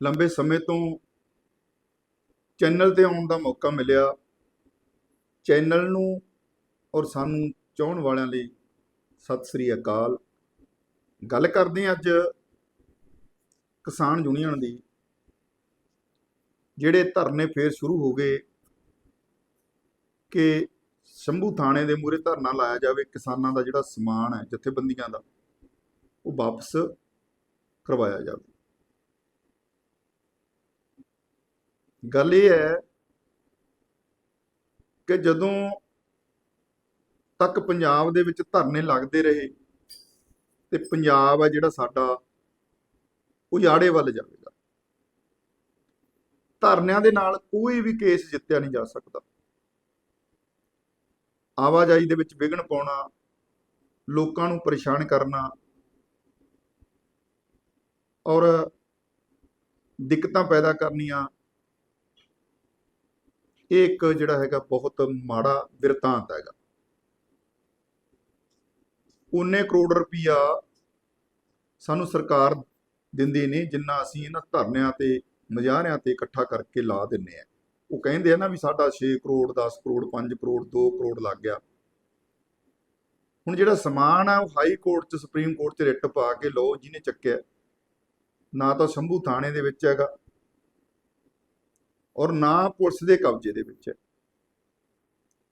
ਲੰਬੇ ਸਮੇਂ ਤੋਂ ਚੈਨਲ ਤੇ ਆਉਣ ਦਾ ਮੌਕਾ ਮਿਲਿਆ। ਚੈਨਲ ਨੂੰ ਔਰ ਸਾਨੂੰ ਚਾਹਣ ਵਾਲਿਆਂ ਲਈ ਸਤਿ ਸ੍ਰੀ ਅਕਾਲ। ਗੱਲ ਕਰਦੇ ਹਾਂ ਅੱਜ ਕਿਸਾਨ ਯੂਨੀਅਨ ਦੀ, ਜਿਹੜੇ ਧਰਨੇ ਫੇਰ ਸ਼ੁਰੂ ਹੋ ਗਏ ਕਿ ਸ਼ੰਭੂ ਥਾਣੇ ਦੇ ਮੂਹਰੇ ਧਰਨਾ ਲਾਇਆ ਜਾਵੇ, ਕਿਸਾਨਾਂ ਦਾ ਜਿਹੜਾ ਸਮਾਨ ਹੈ, ਜਥੇਬੰਦੀਆਂ ਦਾ, ਉਹ ਵਾਪਸ ਕਰਵਾਇਆ ਜਾਵੇ। ਗੱਲ ਇਹ ਹੈ ਕਿ ਜਦੋਂ ਤੱਕ ਪੰਜਾਬ ਦੇ ਵਿੱਚ ਧਰਨੇ ਲੱਗਦੇ ਰਹੇ ਤੇ ਪੰਜਾਬ ਹੈ ਜਿਹੜਾ ਸਾਡਾ ਉਜਾੜੇ ਵੱਲ ਜਾਵੇਗਾ। ਧਰਨਿਆਂ ਦੇ ਨਾਲ ਕੋਈ ਵੀ ਕੇਸ ਜਿੱਤਿਆ ਨਹੀਂ ਜਾ ਸਕਦਾ। ਆਵਾਜਾਈ ਦੇ ਵਿੱਚ ਵਿਘਨ ਪਾਉਣਾ, ਲੋਕਾਂ ਨੂੰ ਪਰੇਸ਼ਾਨ ਕਰਨਾ ਔਰ ਦਿੱਕਤਾਂ ਪੈਦਾ ਕਰਨੀਆਂ ਇਹ ਇੱਕ ਜਿਹੜਾ ਹੈਗਾ ਬਹੁਤ ਮਾੜਾ ਬਿਰਤਾਂਤ ਹੈਗਾ। ਉਨੇ ਕਰੋੜ ਰੁਪਈਆ ਸਾਨੂੰ ਸਰਕਾਰ ਦਿੰਦੀ ਨਹੀਂ, ਜਿੰਨਾ ਅਸੀਂ ਇਹਨਾਂ ਧਰਨਿਆਂ ਤੇ ਮੁਜ਼ਾਹਰਿਆਂ ਤੇ ਇਕੱਠਾ ਕਰਕੇ ਲਾ ਦਿੰਨੇ ਆ। ਉਹ ਕਹਿੰਦੇ ਆ ਨਾ ਵੀ ਸਾਡਾ 6 ਕਰੋੜ 10 ਕਰੋੜ 5 ਕਰੋੜ 2 ਕਰੋੜ ਲੱਗ ਗਿਆ। ਹੁਣ ਜਿਹੜਾ ਸਮਾਨ ਆ, ਉਹ ਹਾਈ ਕੋਰਟ ਚ, ਸੁਪਰੀਮ ਕੋਰਟ ਚ ਰਿਟ ਪਾ ਕੇ ਲਓ, ਜਿਹਨੇ ਚੱਕਿਆ। ਨਾ ਤਾਂ ਸ਼ੰਭੂ ਥਾਣੇ ਦੇ ਵਿੱਚ ਹੈਗਾ। ਔਰ ਨਾ ਪੁਲਿਸ ਦੇ ਕਬਜ਼ੇ ਦੇ ਵਿੱਚ। ਹੈ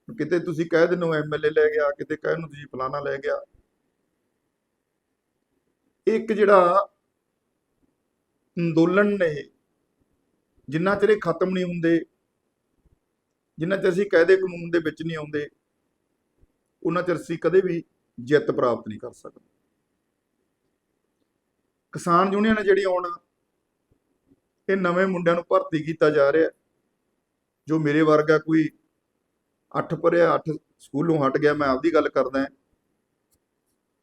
ਕਿਤੇ ਤੁਸੀਂ ਕਹਿ ਦਿੰਦੇ ਹੋ ਐਮਐਲਏ ਲੈ ਗਿਆ, ਕਿਤੇ ਕਹਿ ਨੂੰ ਤੁਸੀਂ ਫਲਾਣਾ ਲੈ ਗਿਆ। ਇੱਕ ਜਿਹੜਾ ਅੰਦੋਲਨ ਨੇ, ਜਿੰਨਾ ਚਿਰ ਇਹ ਖਤਮ ਨਹੀਂ ਹੁੰਦੇ, ਜਿੰਨਾ ਚਿਰ ਅਸੀਂ ਕਾਇਦੇ ਕਾਨੂੰਨ ਦੇ ਵਿੱਚ ਨਹੀਂ ਆਉਂਦੇ, ਉਹਨਾਂ ਚਿਰ ਅਸੀਂ ਕਦੇ ਵੀ ਜਿੱਤ ਪ੍ਰਾਪਤ ਨਹੀਂ ਕਰ ਸਕਦੇ। ਕਿਸਾਨ ਯੂਨੀਅਨ ਜਿਹੜੀ ਆਉਣ ਇਹ ਨਵੇਂ ਮੁੰਡਿਆਂ ਨੂੰ ਭਰਤੀ ਕੀਤਾ ਜਾ ਰਿਹਾ। ਜੋ ਮੇਰੇ ਵਰਗਾ ਕੋਈ ਅੱਠ ਪੜਿਆ ਅੱਠ ਸਕੂਲੋਂ ਹਟ ਗਿਆ, ਮੈਂ ਆਪਦੀ ਗੱਲ ਕਰਦਾ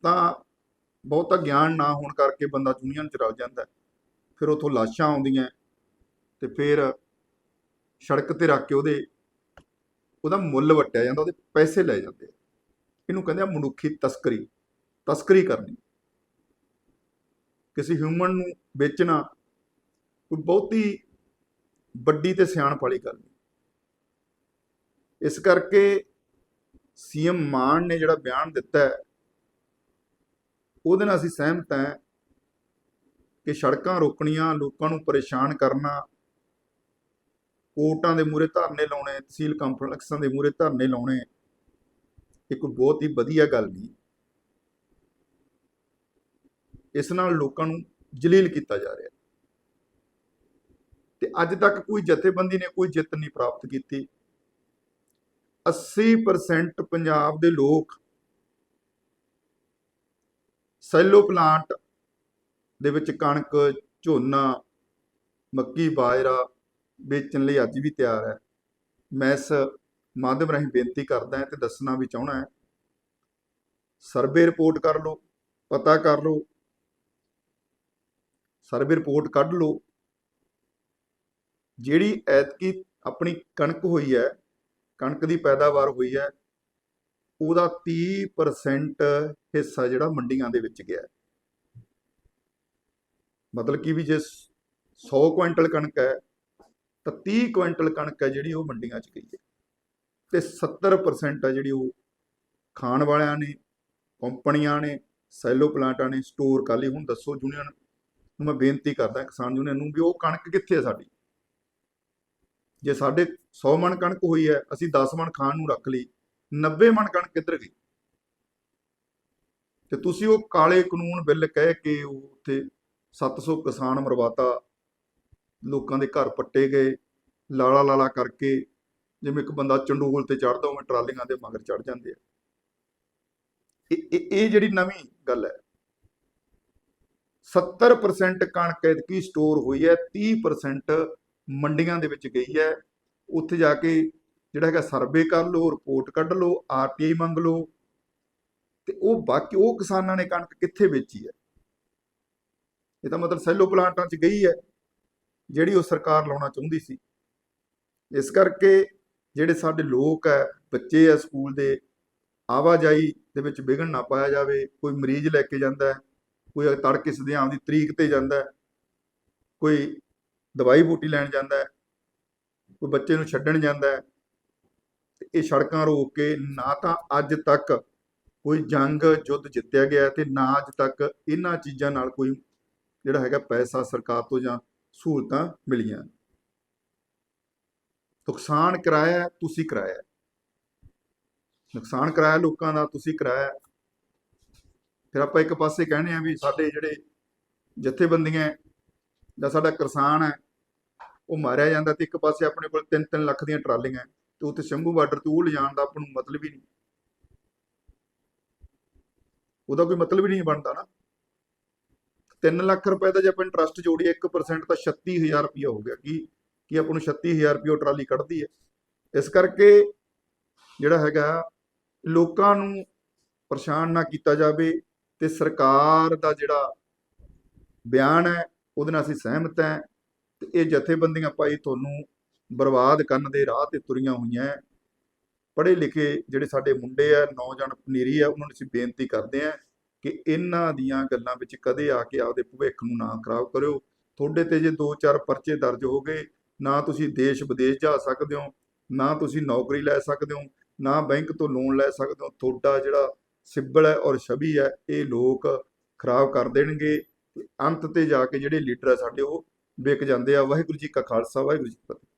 ਤਾਂ ਬਹੁਤਾ ਗਿਆਨ ਨਾ ਹੋਣ ਕਰਕੇ ਬੰਦਾ ਯੂਨੀਅਨ ਚ ਰਲ ਜਾਂਦਾ। ਫਿਰ ਉਥੋਂ ਲਾਸ਼ਾਂ ਆਉਂਦੀਆਂ ਤੇ ਫਿਰ ਸੜਕ ਤੇ ਰੱਖ ਕੇ ਉਹਦੇ, ਉਹਦਾ ਮੁੱਲ ਵਟਿਆ ਜਾਂਦਾ, ਉਹਦੇ ਪੈਸੇ ਲੈ ਜਾਂਦੇ ਇਹਨੂੰ ਕਹਿੰਦੇ ਆ ਮਨੁੱਖੀ ਤਸਕਰੀ ਤਸਕਰੀ ਕਰਨੀ। ਕਿਸੇ ਹਿਊਮਨ ਨੂੰ ਵੇਚਣਾ ਕੋਈ ਬਹੁਤੀ ਵੱਡੀ ਤੇ ਸਿਆਣਪ ਵਾਲੀ ਗੱਲ ਨਹੀਂ। ਇਸ ਕਰਕੇ ਸੀਐਮ ਮਾਨ ਨੇ ਜਿਹੜਾ ਬਿਆਨ ਦਿੱਤਾ ਹੈ, ਉਹਦੇ ਨਾਲ ਅਸੀਂ ਸਹਿਮਤ ਹਾਂ ਕਿ ਸੜਕਾਂ ਰੋਕਣੀਆਂ, ਲੋਕਾਂ ਨੂੰ ਪਰੇਸ਼ਾਨ ਕਰਨਾ, ਕੋਰਟਾਂ ਦੇ ਮੂਹਰੇ ਧਰਨੇ ਲਾਉਣੇ, ਤਹਿਸੀਲ ਕੰਪਲੈਕਸਾਂ ਦੇ ਮੂਹਰੇ ਧਰਨੇ ਲਾਉਣੇ, ਇਹ ਕੋਈ ਬਹੁਤ ਹੀ ਵਧੀਆ ਗੱਲ ਨਹੀਂ। ਇਸ ਨਾਲ ਲੋਕਾਂ ਨੂੰ ਜਲੀਲ ਕੀਤਾ ਜਾ ਰਿਹਾ। ਤੇ ਅੱਜ ਤੱਕ ਕੋਈ ਜਥੇਬੰਦੀ ਨੇ ਕੋਈ ਜਿੱਤ ਨਹੀਂ ਪ੍ਰਾਪਤ ਕੀਤੀ। 80% ਪੰਜਾਬ ਦੇ ਲੋਕ ਸੈਲੋ ਪਲਾਂਟ ਦੇ ਵਿੱਚ ਕਣਕ, ਝੋਨਾ, ਮੱਕੀ, ਬਾਜਰਾ ਵੇਚਣ ਲਈ ਅੱਜ ਵੀ ਤਿਆਰ ਹੈ। ਮੈਂ ਇਸ ਮਾਧਿਅਮ ਰਾਹੀਂ ਬੇਨਤੀ ਕਰਦਾ ਹਾਂ ਤੇ ਦੱਸਣਾ ਵੀ ਚਾਹਣਾ ਹੈ। ਸਰਵੇ ਰਿਪੋਰਟ ਕਰ ਲਓ, ਪਤਾ ਕਰ ਲਓ, ਸਰਵੇ ਰਿਪੋਰਟ ਕੱਢ ਲਓ ਜਿਹੜੀ ਐਤਕੀ ਆਪਣੀ ਕਣਕ ਹੋਈ ਹੈ, ਕਣਕ ਦੀ ਪੈਦਾਵਾਰ ਹੋਈ ਹੈ, ਉਹਦਾ 30% ਹਿੱਸਾ ਜਿਹੜਾ ਮੰਡੀਆਂ ਦੇ ਵਿੱਚ ਗਿਆ ਮਤਲਬ ਕਿ ਵੀ ਜੇ 100 ਕੁਇੰਟਲ ਕਣਕ ਹੈ, ਤਾਂ 30 ਕੁਇੰਟਲ ਕਣਕ ਹੈ ਜਿਹੜੀ ਉਹ ਮੰਡੀਆਂ 'ਚ ਗਈ ਹੈ। ਤੇ 70% ਹੈ ਜਿਹੜੀ ਉਹ ਖਾਣ ਵਾਲਿਆਂ ਨੇ, ਕੰਪਨੀਆਂ ਨੇ, ਸੈਲੋ ਪਲਾਂਟਾਂ ਨੇ ਸਟੋਰ ਕਰ ਲਈ ਹੁਣ ਦੱਸੋ ਯੂਨੀਅਨ ਨੂੰ ਮੈਂ ਬੇਨਤੀ ਕਰਦਾ, ਕਿਸਾਨ ਯੂਨੀਅਨ ਨੂੰ ਵੀ ਉਹ ਕਣਕ ਕਿੱਥੇ ਹੈ ਸਾਡੀ? ਜੇ ਸਾਡੇ 100 ਮਣ ਕਣਕ ਹੋਈ ਹੈ, ਅਸੀਂ 10 ਮਣ ਖਾਣ ਨੂੰ ਰੱਖ ਲਈ 90 ਮਣ ਕਣਕ ਕਿੱਧਰ ਗਈ? ਤੇ ਤੁਸੀਂ ਉਹ ਕਾਲੇ ਕਾਨੂੰਨ ਬਿੱਲ ਕਹਿ ਕੇ ਉਹ ਉੱਥੇ 700 ਕਿਸਾਨ ਮਰਵਾਤਾ, ਲੋਕਾਂ ਦੇ ਘਰ ਪੱਟੇ ਗਏ, ਲਾਲਾ ਲਾਲਾ ਕਰਕੇ ਜਿਵੇਂ ਇੱਕ ਬੰਦਾ ਚੰਡੋਲ ਤੇ ਚੜਦਾ ਉਵੇਂ ਟਰਾਲੀਆਂ ਦੇ ਮਗਰ ਚੜ ਜਾਂਦੇ ਆ। ਇਹ, ਇਹ- ਜਿਹੜੀ ਨਵੀਂ ਗੱਲ ਹੈ 70% ਕਣਕ ਇਤਕੀ ਸਟੋਰ ਹੋਈ ਹੈ 30% ਮੰਡੀਆਂ ਦੇ ਵਿੱਚ ਗਈ ਹੈ। ਉੱਥੇ ਜਾ ਕੇ ਜਿਹੜਾ ਹੈਗਾ ਸਰਵੇ ਕਰ ਲਓ ਰਿਪੋਰਟ ਕੱਢ ਲਓ ਆਰਟੀਆਈ ਮੰਗ ਲਓ। ਤੇ ਉਹ ਬਾਕੀ ਉਹ ਕਿਸਾਨਾਂ ਨੇ ਕਣਕ ਕਿੱਥੇ ਵੇਚੀ ਹੈ? ਇਹ ਤਾਂ ਮਤਲਬ ਸੈਲੋ ਪਲਾਂਟਾਂ 'ਚ ਗਈ ਹੈ, ਜਿਹੜੀ ਉਹ ਸਰਕਾਰ ਲਾਉਣਾ ਚਾਹੁੰਦੀ ਸੀ। ਇਸ ਕਰਕੇ ਜਿਹੜੇ ਸਾਡੇ ਲੋਕ ਹੈ, ਬੱਚੇ ਆ ਸਕੂਲ ਦੇ, ਆਵਾਜਾਈ ਦੇ ਵਿੱਚ ਵਿਘਨ ਨਾ ਪਾਇਆ ਜਾਵੇ। ਕੋਈ ਮਰੀਜ਼ ਲੈ ਕੇ ਜਾਂਦਾ ਕੋਈ ਤੜਕੇ ਸਦਿਆਮ ਦੀ ਤਰੀਕ ਤੇ ਜਾਂਦਾ ਕੋਈ ਦਵਾਈ ਬੂਟੀ ਲੈਣ ਜਾਂਦਾ ਹੈ, ਕੋਈ ਬੱਚੇ ਨੂੰ ਛੱਡਣ ਜਾਂਦਾ ਹੈ, ਤੇ ਇਹ ਸੜਕਾਂ ਰੋਕ ਕੇ ਨਾ ਤਾਂ ਅੱਜ ਤੱਕ ਕੋਈ ਜੰਗ ਯੁੱਧ ਜਿੱਤਿਆ ਗਿਆ ਹੈ ਤੇ ਨਾ ਅੱਜ ਤੱਕ ਇਹਨਾਂ ਚੀਜ਼ਾਂ ਨਾਲ ਕੋਈ ਜਿਹੜਾ ਹੈਗਾ ਪੈਸਾ ਸਰਕਾਰ ਤੋਂ ਜਾਂ ਸਹੂਲਤਾਂ ਮਿਲੀਆਂ। ਨੁਕਸਾਨ ਕਰਾਇਆ ਤੁਸੀਂ ਕਰਾਇਆ ਨੁਕਸਾਨ ਕਰਾਇਆ ਲੋਕਾਂ ਦਾ, ਤੁਸੀਂ ਕਰਾਇਆ ਫਿਰ ਆਪਾਂ ਇੱਕ ਪਾਸੇ ਕਹਿੰਦੇ ਆ ਵੀ ਸਾਡੇ ਜਿਹੜੇ ਜਥੇਬੰਦੀਆਂ ਜਾਂ ਸਾਡਾ ਕਿਸਾਨ ਹੈ, ਉਹ ਮਾਰਿਆ ਜਾਂਦਾ ਤੇ ਇੱਕ ਪਾਸੇ ਆਪਣੇ ਕੋਲ 3-3 ਲੱਖ ਦੀਆਂ ਟਰਾਲੀਆਂ ਤੇ ਉੱਥੇ ਸ਼ੰਭੂ ਬਾਰਡਰ ਤੇ ਉਹ ਲਿਜਾਣ ਦਾ ਆਪਾਂ ਨੂੰ ਮਤਲਬ ਹੀ ਨਹੀਂ। ਉਹਦਾ ਕੋਈ ਮਤਲਬ ਹੀ ਨਹੀਂ ਬਣਦਾ ਨਾ। 3 ਲੱਖ ਰੁਪਏ ਦਾ ਜੇ ਆਪਾਂ ਇੰਟਰਸਟ ਜੋੜੀਏ 1% ਤਾਂ 36000 ਰੁਪਇਆ ਹੋ ਗਿਆ। ਕੀ ਕੀ ਆਪਾਂ ਨੂੰ 36000 ਰੁਪਇਆ ਟਰਾਲੀ ਕੱਢਦੀ ਹੈ। ਇਸ ਕਰਕੇ ਜਿਹੜਾ ਹੈਗਾ, ਲੋਕਾਂ ਨੂੰ ਪਰੇਸ਼ਾਨ ਨਾ ਕੀਤਾ ਜਾਵੇ ਤੇ ਸਰਕਾਰ ਦਾ ਜਿਹੜਾ ਬਿਆਨ ਹੈ ਉਹਦੇ ਨਾਲ ਅਸੀਂ ਸਹਿਮਤ ਹਾਂ ਤੇ ਇਹ ਜਥੇਬੰਦੀਆਂ ਭਾਈ ਤੁਹਾਨੂੰ ਬਰਬਾਦ ਕਰਨ ਦੇ ਰਾਹ ਤੇ ਤੁਰੀਆਂ ਹੋਈਆਂ ਹੈ। ਪੜ੍ਹੇ ਲਿਖੇ ਜਿਹੜੇ ਸਾਡੇ ਮੁੰਡੇ ਆ, ਨੌਜਵਾਨ ਪਨੀਰੀ ਆ, ਉਹਨਾਂ ਨੂੰ ਅਸੀਂ ਬੇਨਤੀ ਕਰਦੇ ਹਾਂ ਕਿ ਇਹਨਾਂ ਦੀਆਂ ਗੱਲਾਂ ਵਿੱਚ ਕਦੇ ਆ ਕੇ ਆਪਦੇ ਭਵਿੱਖ ਨੂੰ ਨਾ ਖਰਾਬ ਕਰਿਓ। ਤੁਹਾਡੇ ਤੇ ਜੇ ਦੋ ਚਾਰ ਪਰਚੇ ਦਰਜ ਹੋ ਗਏ, ਨਾ ਤੁਸੀਂ ਦੇਸ਼ ਵਿਦੇਸ਼ ਜਾ ਸਕਦੇ ਹੋ, ਨਾ ਤੁਸੀਂ ਨੌਕਰੀ ਲੈ ਸਕਦੇ ਹੋ, ਨਾ ਬੈਂਕ ਤੋਂ ਲੋਨ ਲੈ ਸਕਦੇ ਹੋ, ਤੁਹਾਡਾ ਜਿਹੜਾ ਸਿੱਬਲ ਹੈ ਔਰ ਛਵੀ ਹੈ, ਇਹ ਲੋਕ ਖਰਾਬ ਕਰ ਦੇਣਗੇ। ਅੰਤ ਤੇ ਜਾ ਕੇ ਜਿਹੜੇ ਲੀਡਰ ਆ ਸਾਡੇ, ਉਹ ਵਿਕ ਜਾਂਦੇ ਆ। ਵਾਹਿਗੁਰੂ ਜੀ ਕਾ ਖਾਲਸਾ, ਵਾਹਿਗੁਰੂ ਜੀ ਕੀ ਫਤਿਹ।